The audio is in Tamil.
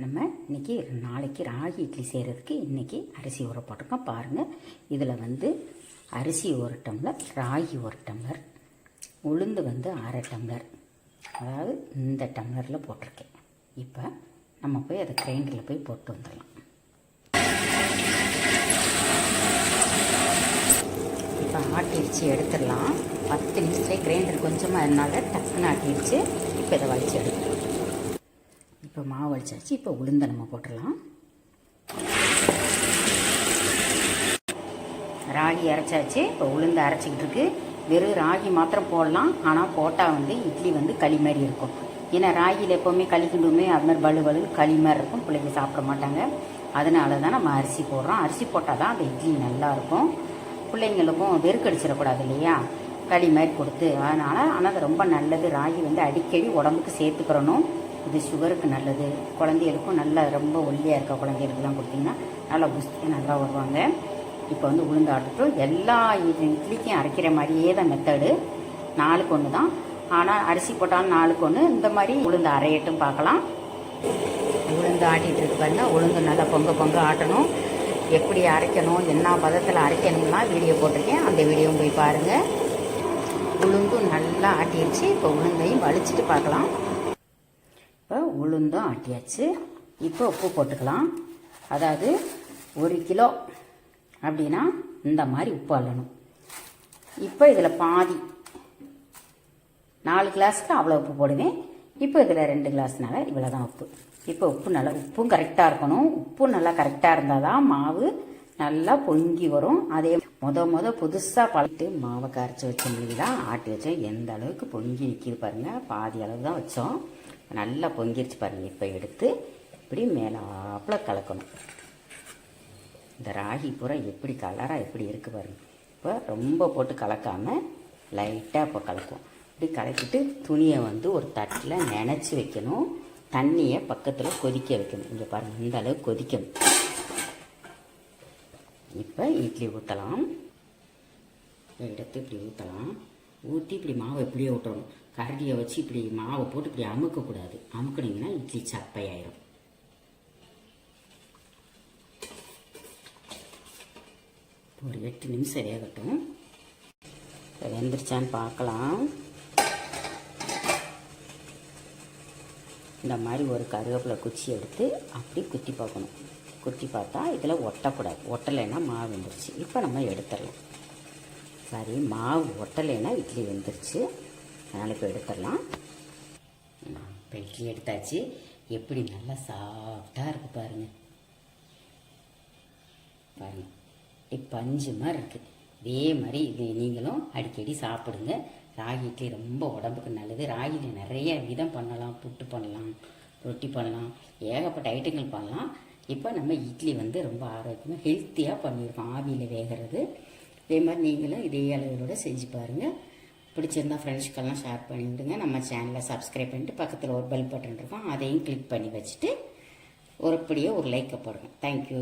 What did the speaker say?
நம்ம இன்னைக்கு நாளைக்கு ராகி இட்லி செய்கிறதுக்கு இன்றைக்கி அரிசி ஊற போட்டிருக்கோம். பாருங்கள் இதில் வந்து அரிசி ஒரு டம்ளர் ராகி ஒரு டம்ளர் உளுந்து வந்து அரை டம்ளர். அதாவது இந்த டம்ளரில் போட்டிருக்கேன். இப்போ நம்ம போய் அதை கிரைண்டரில் போய் போட்டு வந்துடலாம். இப்போ ஆட்டிடுச்சு எடுத்துடலாம். பத்து நிமிஷத்துலேயே கிரைண்டர் கொஞ்சமாக அதனால டக்குன்னு ஆட்டிடுச்சு இப்போ இதை வலிச்சு எடுத்துடலாம் இப்போ மாவு வலிச்சாச்சு இப்போ உளுந்த நம்ம போட்டுடலாம். ராகி அரைச்சாச்சு. இப்போ உளுந்து அரைச்சிக்கிட்டு இருக்கு. வெறும் ராகி மாத்திரம் போடலாம். ஆனால் போட்டால் வந்து இட்லி வந்து களி மாதிரி இருக்கும். ஏன்னா ராகியில் எப்போவுமே களி கிண்டுமே அது மாதிரி பலு வலு களி மாதிரி இருக்கும். பிள்ளைங்க சாப்பிட மாட்டாங்க. அதனால தான் நம்ம அரிசி போடுறோம். அரிசி போட்டால் தான் அந்த இட்லி நல்லாயிருக்கும் பிள்ளைங்களுக்கும் வெறுக்கடிச்சிடக்கூடாது இல்லையா? களி மாதிரி கொடுத்து. அதனால் ஆனால் அது ரொம்ப நல்லது. ராகி வந்து அடிக்கடி உடம்புக்கு சேர்த்துக்கிறணும். இது சுகருக்கு நல்லது. குழந்தைகளுக்கும் நல்லா ரொம்ப ஒல்லியாக இருக்க குழந்தைகளுக்குலாம் கொடுத்தீங்கன்னா நல்லா புஸ்தி நல்லா வருவாங்க. இப்போ வந்து உளுந்து ஆட்டுட்டும் எல்லா இது இட்லிக்கும் அரைக்கிற மாதிரியே தான் மெத்தடு நாளுக்கு ஒன்று தான். ஆனால் அரிசி போட்டாலும் நாளுக்கு ஒன்று இந்த மாதிரி உளுந்து அரையட்டும் பார்க்கலாம். உளுந்து ஆட்டிகிட்டு இருக்கு பாருங்க. உளுந்து நல்லா பொங்க பொங்க ஆட்டணும். எப்படி அரைக்கணும் என்ன பதத்தில் அரைக்கணும்லாம் வீடியோ போட்டிருக்கேன். அந்த வீடியோவும் போய் பாருங்கள் உளுந்தும் நல்லா ஆட்டிடுச்சு இப்போ உளுந்தையும் வலிச்சிட்டு பார்க்கலாம். உளுந்தும் ஆட்டியாச்சு. இப்போ உப்பு போட்டுக்கலாம். அதாவது ஒரு கிலோ அப்படின்னா இந்த மாதிரி உப்பு அள்ளணும். இப்போ இதில் பாதி நாலு கிளாஸ்க்கு அவ்வளோ உப்பு போடுவேன். இப்போ இதில் ரெண்டு கிளாஸ்னால இவ்வளோ தான் உப்பு. இப்போ உப்பு நல்லா உப்பும் கரெக்டாக இருக்கணும். உப்பு நல்லா கரெக்டாக இருந்தால் தான் மாவு நல்லா பொங்கி வரும். அதே மொத மொத புதுசாக பழட்டு மாவை கரைச்சி வச்சோம் தான் ஆட்டி வச்சோம் எந்த அளவுக்கு பொங்கி நிற்கிது பாருங்கள் பாதி அளவு தான் வச்சோம். நல்லா பொங்கிருச்சு பாருங்கள் இப்போ எடுத்து இப்படி மேலாப்பில் கலக்கணும். இந்த ராகி பூரா எப்படி கலராக எப்படி இருக்குது பாருங்க. இப்போ ரொம்ப போட்டு கலக்காமல் லைட்டாக இப்போ கலக்குவோம். இப்படி கலக்கிட்டு துணியை வந்து ஒரு தட்டில் நினச்சி வைக்கணும். தண்ணியை பக்கத்தில் கொதிக்க வைக்கணும். இங்கே பாருங்கள் இந்த அளவுக்கு கொதிக்கணும். இப்போ இட்லி ஊற்றலாம் எடுத்து இப்படி ஊற்றலாம் ஊற்றி இப்படி மாவு எப்படியே விட்டுறணும் கரண்டியை வச்சு இப்படி மாவை போட்டு இப்படி அமுக்கக்கூடாது. அமுக்கினீங்கன்னா இட்லி சப்பையாயிரும். ஒரு எட்டு நிமிஷம் வேகட்டும். வெந்துருச்சான்னு பார்க்கலாம். இந்த மாதிரி ஒரு கருவேப்பிலை குச்சி எடுத்து அப்படி குத்தி பார்க்கணும். குத்தி பார்த்தா இதில் ஒட்டக்கூடாது. ஒட்டலைன்னா மாவு வெந்துருச்சு. இப்போ நம்ம எடுத்துடலாம். சரி மாவு ஒட்டலைன்னா இட்லி வெந்துருச்சு. அதனால் இப்போ எடுத்துடலாம். இப்போ இட்லி எடுத்தாச்சு. எப்படி நல்லா சாஃப்டாக இருக்குது பாருங்கள் பாருங்கள் இப்போ பஞ்சு மாதிரி இருக்குது இதே மாதிரி இது நீங்களும் அடிக்கடி சாப்பிடுங்க. ராகி இட்லி ரொம்ப உடம்புக்கு நல்லது. ராகியில் நிறைய விதம் பண்ணலாம். புட்டு பண்ணலாம் ரொட்டி பண்ணலாம் ஏகப்பட்ட ஐட்டங்கள் பண்ணலாம். இப்போ நம்ம இட்லி வந்து ரொம்ப ஆரோக்கியமாக ஹெல்த்தியாக பண்ணியிருக்கோம். ஆவியில் வேகிறது. இதே மாதிரி நீங்களும் இதே அளவிலோட செஞ்சு பாருங்கள் பிடிச்சிருந்தா ஃப்ரெண்ட்ஸ்க்கெல்லாம் ஷேர் பண்ணிவிடுங்க நம்ம சேனலை சப்ஸ்கிரைப் பண்ணிட்டு பக்கத்தில் ஒரு பெல் பட்டன் இருக்கும். அதையும் கிளிக் பண்ணி வச்சுட்டு ஒரு அப்படியே ஒரு லைக்கை போடுங்க. தேங்க்யூ